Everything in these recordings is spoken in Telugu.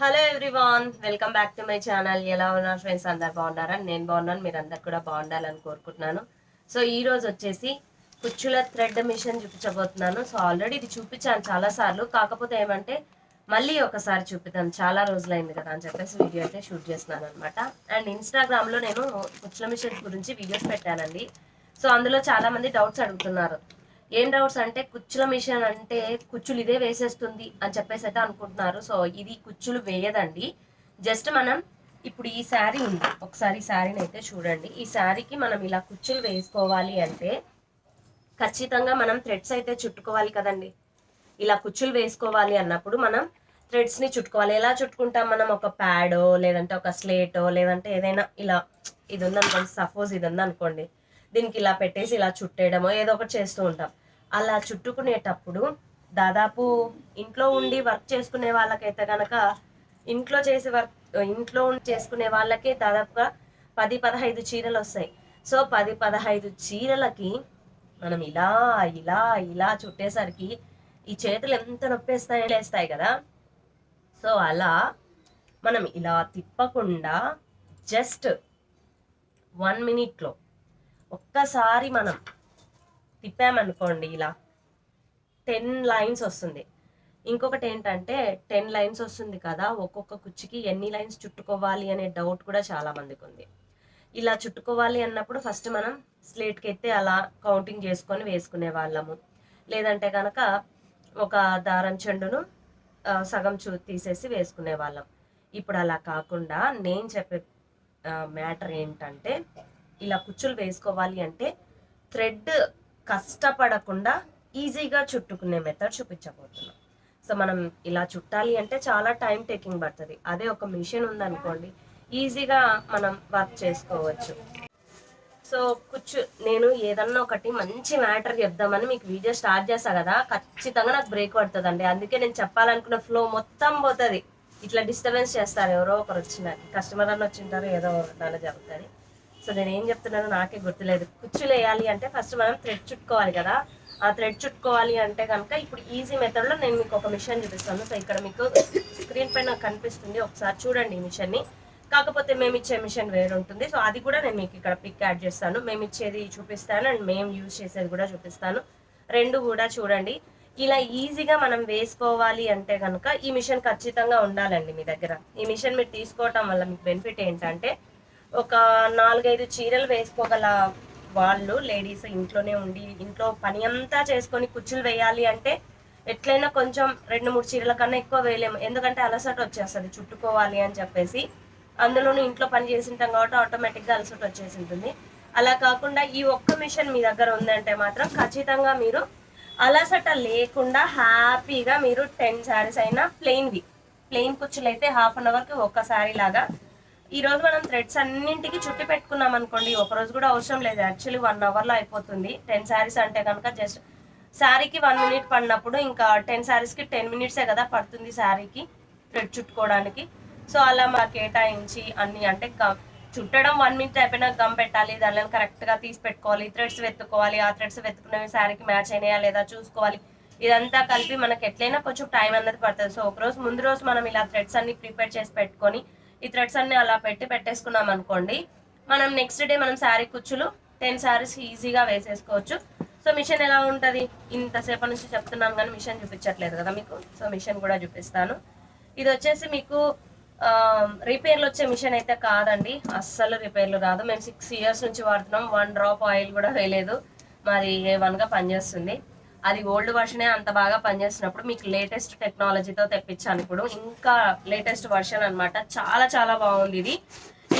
Hello everyone welcome back to my channel ఎలా ఉన్నారు ఫ్రెండ్స్ అందరు బాగున్నారా? నేను బాగున్నాను మీరు అందరు కూడా బాగుండాలని కోరుకుంటున్నాను. సో ఈ రోజు వచ్చేసి కుచ్చుల థ్రెడ్ మిషన్ చూపించబోతున్నాను. సో ఆల్రెడీ ఇది చూపించాను చాలా సార్లు కాకపోతే ఏమంటే మళ్ళీ ఒకసారి చూపిద్దాం. చాలా రోజులైంది కదా అని చెప్పేసి వీడియో అయితే షూట్ చేస్తున్నాను అనమాట అండ్ ఇన్స్టాగ్రామ్లో నేను కుచ్చుల మిషన్ గురించి వీడియోస్ పెట్టానండి. సో అందులో చాలా మంది డౌట్స్ అడుగుతున్నారు. ఏం డౌట్స్ అంటే కుచ్చుల మిషన్ అంటే కుచ్చులు ఇదే వేసేస్తుంది అని చెప్పేసి అయితే అనుకుంటున్నారు. సో ఇది కుచ్చులు వేయదండి. జస్ట్ మనం ఇప్పుడు ఈ శారీ ఉంది. ఒకసారి ఈ శారీని అయితే చూడండి. ఈ శారీకి మనం ఇలా కుచ్చులు వేసుకోవాలి అంటే ఖచ్చితంగా మనం థ్రెడ్స్ అయితే చుట్టుకోవాలి కదండి. ఇలా కుచ్చులు వేసుకోవాలి అన్నప్పుడు మనం థ్రెడ్స్ని చుట్టుకోవాలి. ఎలా చుట్టుకుంటాం? మనం ఒక ప్యాడో లేదంటే ఒక స్లేటో లేదంటే ఏదైనా ఇలా ఇది ఉందనుకోండి సపోజ్ ఇది ఉందనుకోండి. దీనికి ఇలా పెట్టేసి ఇలా చుట్టేయడమో ఏదో ఒకటి చేస్తూ ఉంటాం. అలా చుట్టుకునేటప్పుడు దాదాపు ఇంట్లో ఉండి వర్క్ చేసుకునే వాళ్ళకైతే కనుక ఇంట్లో చేసే వర్క్ ఇంట్లో ఉండి చేసుకునే వాళ్ళకే దాదాపుగా పది పదహైదు చీరలు వస్తాయి. సో పది పదహైదు చీరలకి మనం ఇలా ఇలా ఇలా చుట్టేసరికి ఈ చేతులు ఎంత నొప్పేస్తాయి లేస్తాయి కదా? సో అలా మనం ఇలా తిప్పకుండా జస్ట్ వన్ మినిట్లో ఒక్కసారి మనం తిప్పామనుకోండి ఇలా టెన్ లైన్స్ వస్తుంది. ఇంకొకటి ఏంటంటే టెన్ లైన్స్ వస్తుంది కదా ఒక్కొక్క కుచ్చికి ఎన్ని లైన్స్ చుట్టుకోవాలి అనే డౌట్ కూడా చాలా మందికి ఉంది. ఇలా చుట్టుకోవాలి అన్నప్పుడు ఫస్ట్ మనం స్లేట్కి ఎత్తే అలా కౌంటింగ్ చేసుకొని వేసుకునే వాళ్ళము. లేదంటే కనుక ఒక దారం చెండును సగం చూ తీసేసి వేసుకునే వాళ్ళం. ఇప్పుడు అలా కాకుండా నేను చెప్పే మ్యాటర్ ఏంటంటే ఇలా కుచ్చులు వేసుకోవాలి అంటే థ్రెడ్ కష్టపడకుండా ఈజీగా చుట్టుకునే మెథడ్ చూపించబోతున్నాం. సో మనం ఇలా చుట్టాలి అంటే చాలా టైం టేకింగ్ పడుతుంది. అదే ఒక మిషన్ ఉందనుకోండి ఈజీగా మనం వర్క్ చేసుకోవచ్చు. సో కుచ్చు నేను ఏదన్నా ఒకటి మంచి మ్యాటర్ చెప్దామని మీకు వీడియో స్టార్ట్ చేస్తా కదా ఖచ్చితంగా నాకు బ్రేక్ పడుతుందండి. అందుకే నేను చెప్పాలనుకున్న ఫ్లో మొత్తం పోతుంది. ఇట్లా డిస్టర్బెన్స్ చేస్తారు ఎవరో ఒకరు వచ్చిన కస్టమర్ అని వచ్చింటారు ఏదో దాని జరుగుతుంది. సో నేను ఏం చెప్తున్నానో నాకే గుర్తులేదు. కుచ్చులు వేయాలి అంటే ఫస్ట్ మనం థ్రెడ్ చుట్టుకోవాలి కదా. ఆ థ్రెడ్ చుట్టుకోవాలి అంటే కనుక ఇప్పుడు ఈజీ మెథడ్లో నేను మీకు ఒక మిషన్ చూపిస్తాను. సో ఇక్కడ మీకు స్క్రీన్ పైన కనిపిస్తుంది. ఒకసారి చూడండి ఈ మిషన్ని కాకపోతే మేము ఇచ్చే మిషన్ వేరు ఉంటుంది. సో అది కూడా నేను మీకు ఇక్కడ పిక్ యాడ్ చేస్తాను. మేము ఇచ్చేది చూపిస్తాను అండ్ మేము యూజ్ చేసేది కూడా చూపిస్తాను. రెండు కూడా చూడండి. ఇలా ఈజీగా మనం వేసుకోవాలి అంటే కనుక ఈ మిషన్ ఖచ్చితంగా ఉండాలండి మీ దగ్గర. ఈ మిషన్ మీరు తీసుకోవటం వల్ల మీకు బెనిఫిట్ ఏంటంటే ఒక నాలుగైదు చీరలు వేసుకోగల వాళ్ళు లేడీస్ ఇంట్లోనే ఉండి ఇంట్లో పని అంతా చేసుకొని కుచ్చులు వేయాలి అంటే ఎట్లయినా కొంచెం రెండు మూడు చీరల కన్నా ఎక్కువ వేయలేము. ఎందుకంటే అలసట వచ్చేస్తుంది చుట్టుకోవాలి అని చెప్పేసి. అందులోనూ ఇంట్లో పని చేసింటాం కాబట్టి ఆటోమేటిక్గా అలసట వచ్చేసి ఉంటుంది అలా కాకుండా ఈ ఒక్క మిషన్ మీ దగ్గర ఉందంటే మాత్రం ఖచ్చితంగా మీరు అలసట లేకుండా హ్యాపీగా మీరు టెన్ శారీస్ అయినా ప్లెయిన్వి. ప్లెయిన్ కుచ్చులు అయితే హాఫ్ అన్ అవర్కి ఒక్క శారీ లాగా ఈ రోజు మనం థ్రెడ్స్ అన్నింటికి చుట్టి పెట్టుకున్నాం అనుకోండి ఒక రోజు కూడా అవసరం లేదు. యాక్చువల్లీ వన్ అవర్లో అయిపోతుంది. టెన్ శారీస్ అంటే కనుక జస్ట్ శారీకి వన్ మినిట్ పడినప్పుడు ఇంకా టెన్ శారీస్కి టెన్ మినిట్సే కదా పడుతుంది శారీకి థ్రెడ్ చుట్టుకోవడానికి. సో అలా మాకు కేటాయించి అన్ని అంటే గమ్ చుట్టడం వన్ మినిట్ అయిపోయినా గమ్ పెట్టాలి దానిలో కరెక్ట్గా తీసి పెట్టుకోవాలి థ్రెడ్స్ వెతుక్కోవాలి ఆ థ్రెడ్స్ వెతుకున్నవి శారీకి మ్యాచ్ అయినాయా లేదా చూసుకోవాలి. ఇదంతా కలిపి మనకి ఎట్లయినా కొంచెం టైం అన్నది పడుతుంది. సో ఒక రోజు ముందు రోజు మనం ఇలా థ్రెడ్స్ అన్ని ప్రిపేర్ చేసి పెట్టుకొని ఈ థ్రెడ్స్ అన్ని అలా పెట్టి పెట్టేసుకున్నాం అనుకోండి మనం నెక్స్ట్ డే మనం శారీ కుచ్చులు టెన్ శారీస్ ఈజీగా వేసేసుకోవచ్చు. సో మిషన్ ఎలా ఉంటుంది? ఇంతసేపటి నుంచి చెప్తున్నాం కానీ మిషన్ చూపించట్లేదు కదా మీకు. సో మిషన్ కూడా చూపిస్తాను. ఇది వచ్చేసి మీకు రిపేర్లు వచ్చే మిషన్ అయితే కాదండి. అస్సలు రిపేర్లు రాదు. మేము సిక్స్ ఇయర్స్ నుంచి వాడుతున్నాం. వన్ డ్రాప్ ఆయిల్ కూడా వేయలేదు. మాది ఏ వన్గా పనిచేస్తుంది. అది ఓల్డ్ వర్షనే అంత బాగా పనిచేసినప్పుడు మీకు లేటెస్ట్ టెక్నాలజీతో తెప్పించాను ఇప్పుడు. ఇంకా లేటెస్ట్ వర్షన్ అనమాట చాలా చాలా బాగుంది ఇది.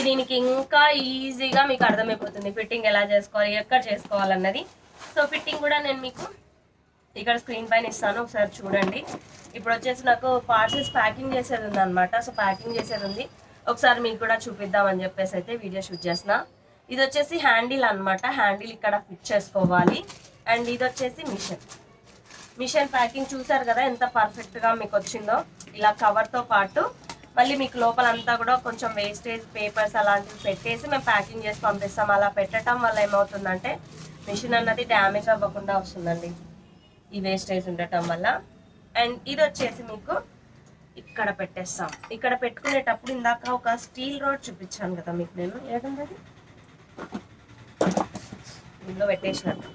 దీనికి ఇంకా ఈజీగా మీకు అర్థమైపోతుంది. ఫిట్టింగ్ ఎలా చేసుకోవాలి ఎక్కడ చేసుకోవాలన్నది. సో ఫిట్టింగ్ కూడా నేను మీకు ఇక్కడ స్క్రీన్ పైన ఇస్తాను. ఒకసారి చూడండి. ఇప్పుడు వచ్చేసి నాకు పార్సల్స్ ప్యాకింగ్ చేసేది ఉంది అనమాట సో ప్యాకింగ్ చేసేది ఉంది. ఒకసారి మీకు కూడా చూపిద్దామని చెప్పేసి అయితే వీడియో షూట్ చేసిన ఇది వచ్చేసి హ్యాండిల్ అన్నమాట. హ్యాండిల్ ఇక్కడ ఫిట్ చేసుకోవాలి. అండ్ ఇది వచ్చేసి మిషన్. మిషన్ ప్యాకింగ్ చూసారు కదా ఎంత పర్ఫెక్ట్గా మీకు వచ్చిందో? ఇలా కవర్తో పాటు మళ్ళీ మీకు లోపల అంతా కూడా కొంచెం వేస్టేజ్ పేపర్స్ అలాంటివి పెట్టేసి మేము ప్యాకింగ్ చేసి పంపిస్తాం. అలా పెట్టడం వల్ల ఏమవుతుందంటే మిషన్ అన్నది డ్యామేజ్ అవ్వకుండా వస్తుందండి. ఈ వేస్టేజ్ ఉండటం వల్ల. అండ్ ఇది వచ్చేసి మీకు ఇక్కడ పెట్టేస్తాం. ఇక్కడ పెట్టుకునేటప్పుడు ఇందాక ఒక స్టీల్ రోడ్ చూపించాను కదా మీకు నేను. ఏదండి ఇందులో పెట్టేసినట్టు.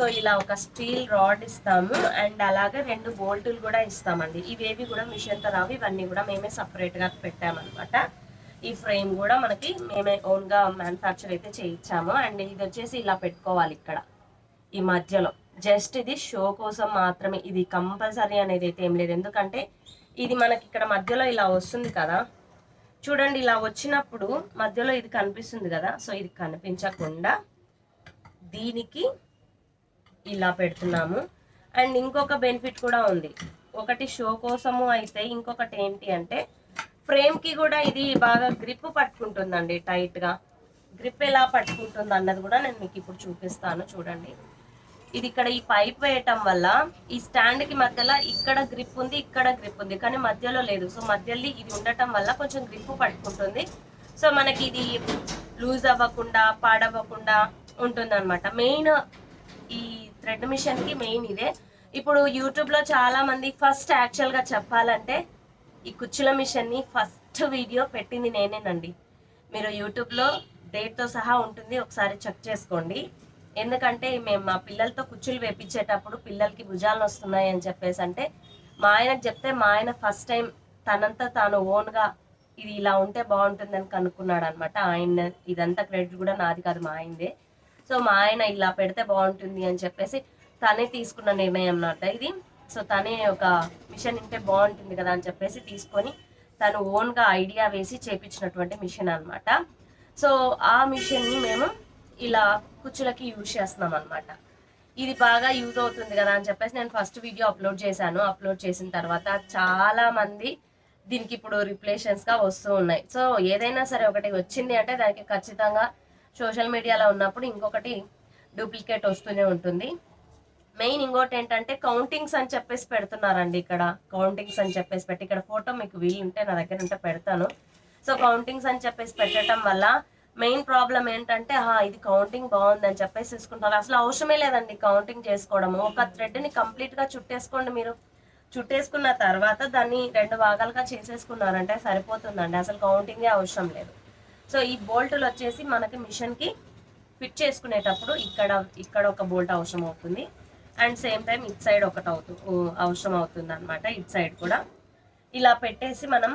సో ఇలా ఒక స్టీల్ రాడ్ ఇస్తాము అండ్ అలాగే రెండు బోల్టులు కూడా ఇస్తామండి. ఇవేవి కూడా మిషన్తో రావు ఇవన్నీ కూడా మేమే సపరేట్గా పెట్టామన్నమాట. ఈ ఫ్రేమ్ కూడా మనకి మేమే ఓన్గా మ్యానుఫ్యాక్చర్ అయితే చేయించాము. అండ్ ఇది వచ్చేసి ఇలా పెట్టుకోవాలి ఇక్కడ. ఈ మధ్యలో. జస్ట్ ఇది షో కోసం మాత్రమే. ఇది కంపల్సరీ అనేది అయితే ఏం లేదు. ఎందుకంటే ఇది మనకి ఇక్కడ మధ్యలో ఇలా వస్తుంది కదా. చూడండి ఇలా వచ్చినప్పుడు మధ్యలో ఇది కనిపిస్తుంది కదా. సో ఇది కనిపించకుండా దీనికి ఇలా పెడుతున్నాము. అండ్ ఇంకొక బెనిఫిట్ కూడా ఉంది. ఒకటి షో కోసము అయితే ఇంకొకటి ఏంటి అంటే ఫ్రేమ్కి కూడా ఇది బాగా గ్రిప్ పట్టుకుంటుందండి టైట్గా. గ్రిప్ ఎలా పట్టుకుంటుంది అన్నది కూడా నేను మీకు ఇప్పుడు చూపిస్తాను చూడండి. ఇది ఇక్కడ ఈ పైప్ వేయటం వల్ల ఈ స్టాండ్కి మధ్యలో ఇక్కడ గ్రిప్ ఉంది ఇక్కడ గ్రిప్ ఉంది. కానీ మధ్యలో లేదు. సో మధ్యలో ఇది ఉండటం వల్ల కొంచెం గ్రిప్ పట్టుకుంటుంది. సో మనకి ఇది లూజ్ అవ్వకుండా పాడవ్వకుండా ఉంటుంది అనమాట మెయిన్ థ్రెడ్ మిషన్కి మెయిన్ ఇదే. ఇప్పుడు యూట్యూబ్లో చాలా మంది ఫస్ట్ యాక్చువల్గా చెప్పాలంటే ఈ కుచ్చుల మిషన్ని ఫస్ట్ వీడియో పెట్టింది నేనేనండి. మీరు యూట్యూబ్లో డేట్తో సహా ఉంటుంది ఒకసారి చెక్ చేసుకోండి. ఎందుకంటే మేము మా పిల్లలతో కుచ్చులు వేపించేటప్పుడు పిల్లలకి భుజాలు వస్తున్నాయి అని చెప్పేసి అంటే మా ఆయనకు చెప్తే మా ఆయన ఫస్ట్ టైం తనంతా తాను ఓన్గా ఇది ఇలా ఉంటే బాగుంటుందని కనుక్కున్నాడు అనమాట ఆయన ఇదంతా క్రెడిట్ కూడా నాది కాదు మా ఆయనదే. సో మా ఆయన ఇలా పెడితే బాగుంటుంది అని చెప్పేసి తనే తీసుకున్న నిర్ణయం అన్నమాట ఇది. సో తనే ఒక మిషన్ ఉంటే బాగుంటుంది కదా అని చెప్పేసి తీసుకొని తను ఓన్గా ఐడియా వేసి చేపించినటువంటి మిషన్ అన్నమాట. సో ఆ మిషన్ని మేము ఇలా కుచ్చులకి యూజ్ చేస్తున్నాం అనమాట ఇది బాగా యూజ్ అవుతుంది కదా అని చెప్పేసి నేను ఫస్ట్ వీడియో అప్లోడ్ చేశాను. అప్లోడ్ చేసిన తర్వాత చాలామంది దీనికి ఇప్పుడు రిప్లేషన్స్గా వస్తూ ఉన్నాయి. సో ఏదైనా సరే ఒకటి వచ్చింది అంటే దానికి ఖచ్చితంగా సోషల్ మీడియాలో ఉన్నప్పుడు ఇంకొకటి డూప్లికేట్ వస్తూనే ఉంటుంది. మెయిన్ ఇంకోటి ఏంటంటే కౌంటింగ్స్ అని చెప్పేసి పెడుతున్నారండి ఇక్కడ. కౌంటింగ్స్ అని చెప్పేసి పెట్టి ఇక్కడ ఫోటో మీకు వీలు ఉంటే నా దగ్గర ఉంటే పెడతాను. సో కౌంటింగ్స్ అని చెప్పేసి పెట్టడం వల్ల మెయిన్ ప్రాబ్లం ఏంటంటే "ఆహా, ఇది కౌంటింగ్ బాగుంది అని చెప్పేసి తీసుకుంటారు. అసలు అవసరమే లేదండి కౌంటింగ్ చేసుకోవడము. ఒక థ్రెడ్ని కంప్లీట్గా చుట్టేసుకోండి మీరు. చుట్టేసుకున్న తర్వాత దాన్ని రెండు భాగాలుగా చేసేసుకున్నారంటే సరిపోతుందండి. అసలు కౌంటింగే అవసరం లేదు. సో ఈ బోల్టులు వచ్చేసి మనకి మిషన్కి ఫిట్ చేసుకునేటప్పుడు ఇక్కడ ఇక్కడ ఒక బోల్ట్ అవసరం అవుతుంది. And same time it side ఒకటి అవుతు అవసరం అవుతుంది అనమాట ఇట్ సైడ్ కూడా. ఇలా పెట్టేసి మనం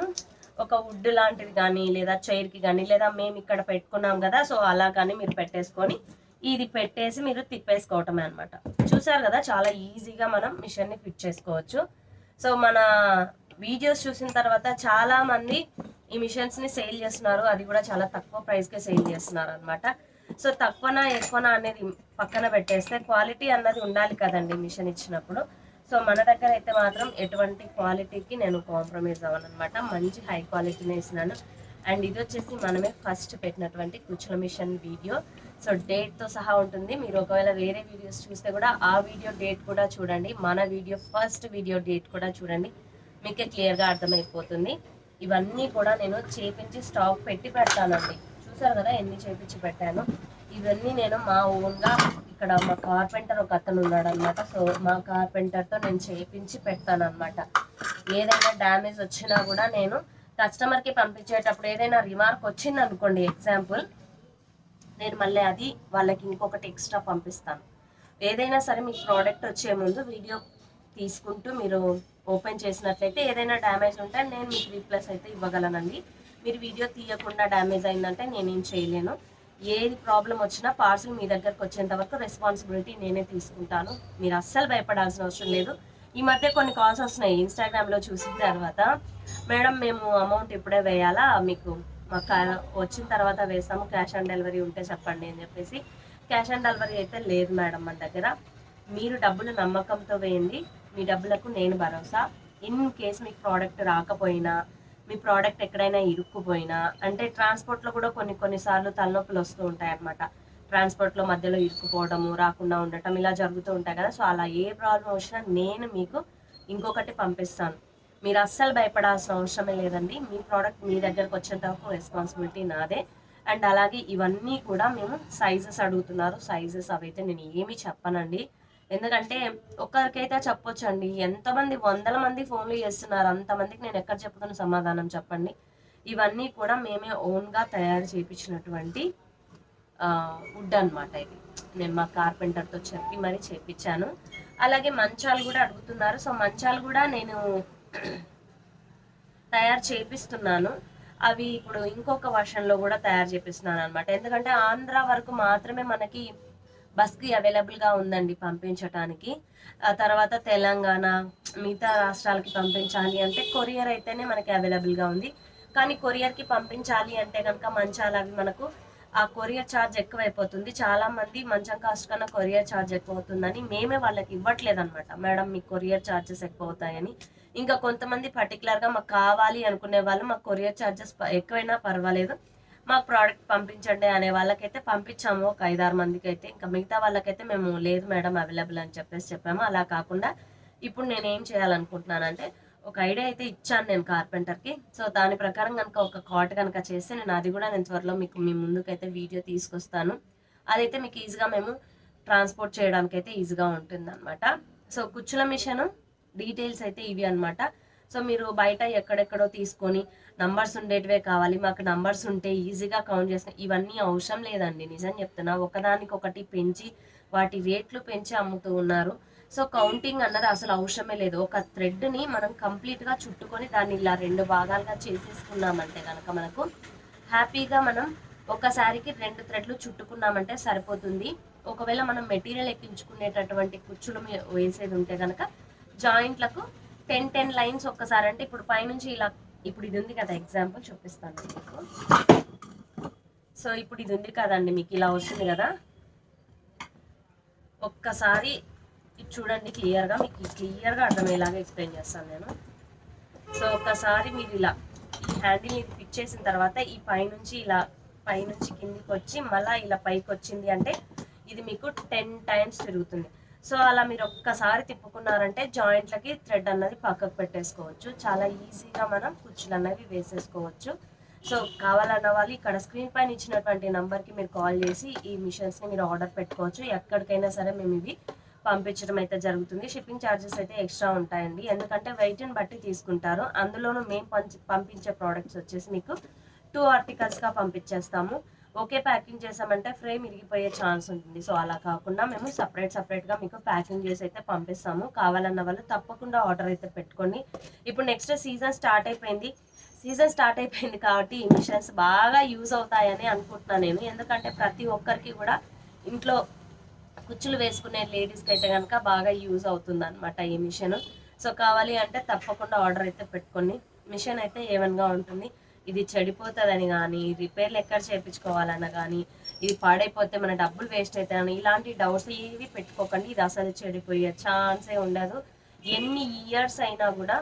ఒక వుడ్ లాంటిది కానీ లేదా చైర్కి కానీ లేదా మేము ఇక్కడ పెట్టుకున్నాం కదా సో అలా కానీ మీరు పెట్టేసుకొని ఇది పెట్టేసి మీరు తిప్పేసుకోవటమే అనమాట చూసారు కదా చాలా ఈజీగా మనం మిషన్ని ఫిట్ చేసుకోవచ్చు. సో మన వీడియోస్ చూసిన తర్వాత చాలామంది ఈ మిషన్స్ని సేల్ చేస్తున్నారు. అది కూడా చాలా తక్కువ ప్రైస్కే సేల్ చేస్తున్నారు అనమాట సో తక్కువనా ఎక్కువనా అనేది పక్కన పెట్టేస్తే క్వాలిటీ అన్నది ఉండాలి కదండి మిషన్ ఇచ్చినప్పుడు. సో మన దగ్గర అయితే మాత్రం ఎటువంటి క్వాలిటీకి నేను కాంప్రమైజ్ అవ్వను అనమాట మంచి హై క్వాలిటీనే ఇస్తున్నాను. అండ్ ఇది వచ్చేసి మనమే ఫస్ట్ పెట్టినటువంటి కుచ్చుల మిషన్ వీడియో సో డేట్తో సహా ఉంటుంది. మీరు ఒకవేళ వేరే వీడియోస్ చూస్తే కూడా ఆ వీడియో డేట్ కూడా చూడండి. మన వీడియో ఫస్ట్ వీడియో డేట్ కూడా చూడండి. మీకే క్లియర్గా అర్థమైపోతుంది. ఇవన్నీ కూడా నేను చేపించి స్టాక్ పెట్టి పెడతానండి. చూసారు కదా ఎన్ని చేపించి పెట్టాను? ఇవన్నీ నేను మా ఓన్గా ఇక్కడ మా కార్పెంటర్ ఒక అతను ఉన్నాడనమాట. సో మా కార్పెంటర్తో నేను చేపించి పెడతానమాట ఏదైనా డ్యామేజ్ వచ్చినా కూడా నేను కస్టమర్కి పంపించేటప్పుడు ఏదైనా రిమార్క్ వచ్చింది అనుకోండి ఎగ్జాంపుల్ నేను మళ్ళీ అది వాళ్ళకి ఇంకొకటి ఎక్స్ట్రా పంపిస్తాను. ఏదైనా సరే మీ ప్రోడక్ట్ వచ్చే ముందు వీడియో తీసుకుంటూ మీరు ఓపెన్ చేసినట్లయితే ఏదైనా డ్యామేజ్ ఉంటే నేను మీకు రీప్లేస్ అయితే ఇవ్వగలనండి. మీరు వీడియో తీయకుండా డ్యామేజ్ అయిందంటే నేనేం చేయలేను. ఏది ప్రాబ్లం వచ్చినా పార్సల్ మీ దగ్గరకు వచ్చేంత వరకు రెస్పాన్సిబిలిటీ నేనే తీసుకుంటాను. మీరు అస్సలు భయపడాల్సిన అవసరం లేదు. ఈ మధ్య కొన్ని కాల్స్ వస్తున్నాయి. ఇన్స్టాగ్రామ్లో చూసిన తర్వాత మేడం మేము అమౌంట్ ఇప్పుడే వేయాలా? మీకు మాకు వచ్చిన తర్వాత వేస్తాము. క్యాష్ ఆన్ డెలివరీ ఉంటే చెప్పండి అని చెప్పేసి. క్యాష్ ఆన్ డెలివరీ అయితే లేదు మేడం మన దగ్గర. మీరు డబ్బులు నమ్మకంతో వేయండి. మీ డబ్బులకు నేను భరోసా. ఇన్ కేస్ మీకు ప్రోడక్ట్ రాకపోయినా మీ ప్రోడక్ట్ ఎక్కడైనా ఇరుక్కుపోయినా అంటే ట్రాన్స్పోర్ట్లో కూడా కొన్ని కొన్నిసార్లు తలనొప్పులు వస్తూ ఉంటాయి అన్నమాట ట్రాన్స్పోర్ట్లో మధ్యలో ఇరుక్కుపోవడము రాకుండా ఉండటం ఇలా జరుగుతూ ఉంటాయి కదా. సో అలా ఏ ప్రాబ్లం వచ్చినా నేను మీకు ఇంకొకటి పంపిస్తాను. మీరు అస్సలు భయపడాల్సిన అవసరమే లేదండి. మీ ప్రోడక్ట్ మీ దగ్గరకు వచ్చేంత వరకు రెస్పాన్సిబిలిటీ నాదే. అండ్ అలాగే ఇవన్నీ కూడా మేము సైజెస్ అడుగుతున్నారు. సైజెస్ అవైతే నేను ఏమీ చెప్పనండి. ఎందుకంటే ఒక్కరికైతే చెప్పొచ్చండి. ఎంతమంది వందల మంది ఫోన్లు చేస్తున్నారు అంతమందికి నేను ఎక్కడ చెప్పుతున్న సమాధానం చెప్పండి. ఇవన్నీ కూడా మేమే ఓన్గా తయారు చేయించినటువంటి వుడ్ అనమాట ఇది. నేను మా కార్పెంటర్తో చెప్పి మరీ చేయించాను అలాగే మంచాలు కూడా అడుగుతున్నారు. సో మంచాలు కూడా నేను తయారు చేపిస్తున్నాను. అవి ఇప్పుడు ఇంకొక వర్షన్లో కూడా తయారు చేపిస్తున్నాను అనమాట ఎందుకంటే ఆంధ్ర వరకు మాత్రమే మనకి బస్కి అవైలబుల్గా ఉందండి పంపించటానికి. ఆ తర్వాత తెలంగాణ మిగతా రాష్ట్రాలకి పంపించాలి అంటే కొరియర్ అయితేనే మనకి అవైలబుల్గా ఉంది. కానీ కొరియర్కి పంపించాలి అంటే కనుక మంచాలు అవి మనకు ఆ కొరియర్ ఛార్జ్ ఎక్కువైపోతుంది. చాలా మంది మంచం కాస్ట్ కన్నా కొరియర్ ఛార్జ్ ఎక్కువ అవుతుందని మేమే వాళ్ళకి ఇవ్వట్లేదు అనమాట మేడం మీకు కొరియర్ ఛార్జెస్ ఎక్కువ అవుతాయని ఇంకా కొంతమంది పర్టికులర్గా మాకు కావాలి అనుకునే వాళ్ళు మాకు కొరియర్ ఛార్జెస్ ఎక్కువైనా పర్వాలేదు. మాకు ప్రోడక్ట్ పంపించండి అనే వాళ్ళకైతే పంపించాము. ఒక ఐదారు మందికి అయితే ఇంకా మిగతా వాళ్ళకైతే మేము లేదు మేడం అవైలబుల్ అని చెప్పేసి చెప్పాము. అలా కాకుండా ఇప్పుడు నేను ఏం చేయాలనుకుంటున్నానంటే ఒక ఐడియా అయితే ఇచ్చాను నేను కార్పెంటర్కి సో దాని ప్రకారం కనుక ఒక కాట్ కనుక చేస్తే నేను అది కూడా నేను త్వరలో మీకు మీ ముందుకైతే వీడియో తీసుకొస్తాను. అదైతే మీకు ఈజీగా మేము ట్రాన్స్పోర్ట్ చేయడానికి అయితే ఈజీగా ఉంటుంది అనమాట సో కుచ్చుల మిషన్ డీటెయిల్స్ అయితే ఇవి అనమాట సో మీరు బయట ఎక్కడెక్కడో తీసుకొని నంబర్స్ ఉండేటివే కావాలి. మాకు నంబర్స్ ఉంటే ఈజీగా కౌంట్ చేసుకుని ఇవన్నీ అవసరం లేదండి. నిజం చెప్తున్నా. ఒకదానికి ఒకటి పెంచి వాటి రేట్లు పెంచి అమ్ముతూ ఉన్నారు. సో కౌంటింగ్ అన్నది అసలు అవసరమే లేదు. ఒక థ్రెడ్ని మనం కంప్లీట్గా చుట్టుకొని దాన్ని ఇలా రెండు భాగాలుగా చేసేసుకున్నామంటే కనుక మనకు హ్యాపీగా మనం ఒకసారికి రెండు థ్రెడ్లు చుట్టుకున్నామంటే సరిపోతుంది. ఒకవేళ మనం మెటీరియల్ ఎక్కించుకునేటటువంటి కుచ్చులు వేసేది ఉంటే కనుక జాయింట్లకు టెన్ టెన్ లైన్స్ ఒక్కసారి. అంటే ఇప్పుడు పైనుంచి ఇలా ఇప్పుడు ఇది ఉంది కదా ఎగ్జాంపుల్ చూపిస్తాను మీకు. సో ఇప్పుడు ఇది ఉంది కదండి మీకు ఇలా వస్తుంది కదా. ఒక్కసారి ఇది చూడండి క్లియర్గా మీకు క్లియర్గా అర్థమయ్యేలాగా ఎక్స్ప్లెయిన్ చేస్తాను నేను. సో ఒక్కసారి మీరు ఇలా ఈ హ్యాండిల్ని ఫిట్ చేసిన తర్వాత ఈ పైనుంచి ఇలా పైనుంచి కిందికి వచ్చి మళ్ళీ ఇలా పైకి వచ్చింది అంటే ఇది మీకు టెన్ టైమ్స్ తిరుగుతుంది. సో అలా మీరు ఒక్కసారి తిప్పుకున్నారంటే జాయింట్లకి థ్రెడ్ అన్నది పక్కకు పెట్టేసుకోవచ్చు. చాలా ఈజీగా మనం కుచ్చులు అన్నవి వేసేసుకోవచ్చు. సో కావాలన్న వాళ్ళు ఇక్కడ స్క్రీన్ పైన ఇచ్చినటువంటి నెంబర్కి మీరు కాల్ చేసి ఈ మిషన్స్ని మీరు ఆర్డర్ పెట్టుకోవచ్చు. ఎక్కడికైనా సరే మేము ఇవి పంపించడం అయితే జరుగుతుంది. షిప్పింగ్ ఛార్జెస్ అయితే ఎక్స్ట్రా ఉంటాయండి. ఎందుకంటే వెయిట్ని బట్టి తీసుకుంటారు. అందులోనూ మేము పంపించే ప్రోడక్ట్స్ వచ్చేసి మీకు టూ ఆర్టికల్స్గా పంపించేస్తాము. ఒకే ప్యాకింగ్ చేసామంటే ఫ్రేమ్ ఇరిగిపోయే ఛాన్స్ ఉంటుంది. సో అలా కాకుండా మేము సపరేట్ సపరేట్గా మీకు ప్యాకింగ్ చేసి అయితే పంపిస్తాము. కావాలన్న వాళ్ళు తప్పకుండా ఆర్డర్ అయితే పెట్టుకోండి ఇప్పుడు నెక్స్ట్ సీజన్ స్టార్ట్ అయిపోయింది. సీజన్ స్టార్ట్ అయిపోయింది కాబట్టి ఈ మిషన్స్ బాగా యూజ్ అవుతాయని అనుకుంటున్నాను నేను. ఎందుకంటే ప్రతి ఒక్కరికి కూడా ఇంట్లో కుచ్చులు వేసుకునే లేడీస్కి అయితే కనుక బాగా యూజ్ అవుతుంది అనమాట ఈ మిషన్. సో కావాలి అంటే తప్పకుండా ఆర్డర్ అయితే పెట్టుకోండి మిషన్ అయితే ఏవన్గా ఉంటుంది. ఇది చెడిపోతుందని కానీ రిపేర్లు ఎక్కడ చేయించుకోవాలన్నా కానీ ఇది పాడైపోతే మన డబ్బులు వేస్ట్ అవుతాయని ఇలాంటి డౌట్స్ ఏవి పెట్టుకోకండి. ఇది అసలు చెడిపోయే ఛాన్సే ఉండదు. ఎన్ని ఇయర్స్ అయినా కూడా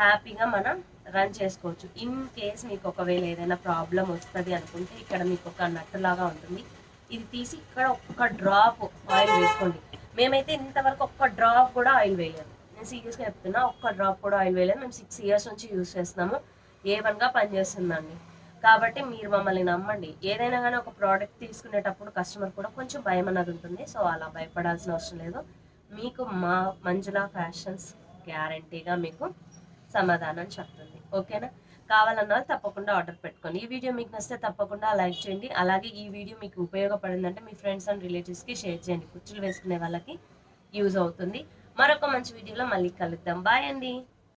హ్యాపీగా మనం రన్ చేసుకోవచ్చు. ఇన్ కేస్ మీకు ఒకవేళ ఏదైనా ప్రాబ్లం వస్తుంది అనుకుంటే ఇక్కడ మీకు ఒక నట్టులాగా ఉంటుంది. ఇది తీసి ఇక్కడ ఒక్క డ్రాప్ ఆయిల్ వేసుకోండి. మేమైతే ఇంతవరకు ఒక్క డ్రాప్ కూడా ఆయిల్ వేయలేదు. నేను సీరియస్గా చెప్తున్నా ఒక్క డ్రాప్ కూడా ఆయిల్ వేయలేదు. మేము సిక్స్ ఇయర్స్ నుంచి యూస్ చేస్తున్నాము. ఏ వన్గా పనిచేస్తుందండి. కాబట్టి మీరు మమ్మల్ని నమ్మండి. ఏదైనా కానీ ఒక ప్రోడక్ట్ తీసుకునేటప్పుడు కస్టమర్ కూడా కొంచెం భయం అన్నది ఉంటుంది. సో అలా భయపడాల్సిన అవసరం లేదు. మీకు మా మంజులా ఫ్యాషన్స్ గ్యారంటీగా మీకు సమాధానం చెప్తుంది. ఓకేనా? కావాలన్నా తప్పకుండా ఆర్డర్ పెట్టుకోండి. ఈ వీడియో మీకు నచ్చితే తప్పకుండా లైక్ చేయండి. అలాగే ఈ వీడియో మీకు ఉపయోగపడిందంటే మీ ఫ్రెండ్స్ అండ్ రిలేటివ్స్కి షేర్ చేయండి. కుర్చీలు వేసుకునే వాళ్ళకి యూజ్ అవుతుంది. మరొక మంచి వీడియోలో మళ్ళీ కలుద్దాం. బాయ్ అండి.